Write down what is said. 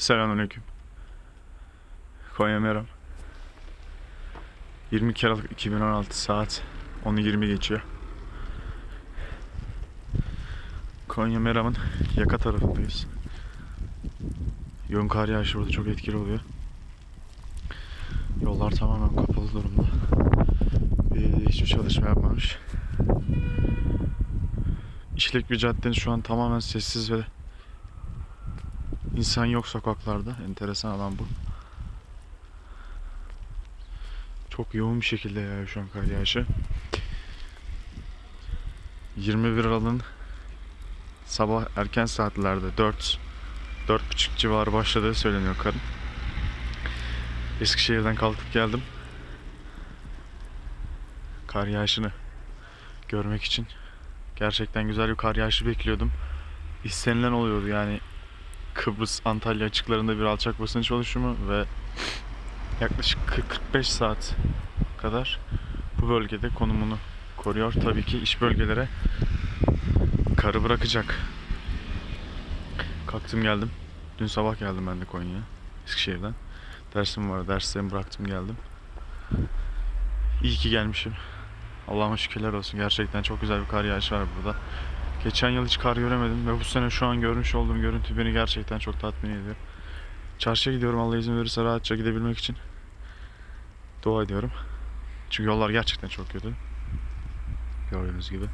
Selamünaleyküm. Konya Meram. 22 Aralık 2016 saat 10.20 geçiyor. Konya Meram'ın yaka tarafındayız. Yoğun kar yağışı burada çok etkili oluyor. Yollar tamamen kapalı durumda. Bir, hiçbir çalışma yapmamış. İşlek bir caddenin şu an tamamen sessiz ve İnsan yok sokaklarda. Enteresan alan bu. Çok yoğun bir şekilde yağıyor şu an kar yağışı. 21 Aralık'ın sabah erken saatlerde 4 4.30 civarı başladığı söyleniyor karın. Eskişehir'den kalkıp geldim. Kar yağışını görmek için. Gerçekten güzel bir kar yağışı bekliyordum. İstenilen oluyordu yani Kıbrıs Antalya açıklarında bir alçak basınç oluşumu ve yaklaşık 40-45 saat kadar bu bölgede konumunu koruyor. Tabii ki iş bölgelere karı bırakacak. Kalktım geldim. Dün sabah geldim ben de Konya'ya. Eskişehir'den. Dersim var. Derslerimi bıraktım geldim. İyi ki gelmişim. Allah'ıma şükürler olsun. Gerçekten çok güzel bir kar yağışı var burada. Geçen yıl hiç kar göremedim ve bu sene şu an görmüş olduğum görüntü beni gerçekten çok tatmin ediyor. Çarşıya gidiyorum Allah izin verirse rahatça gidebilmek için. Dua ediyorum. Çünkü yollar gerçekten çok kötü. Gördüğünüz gibi.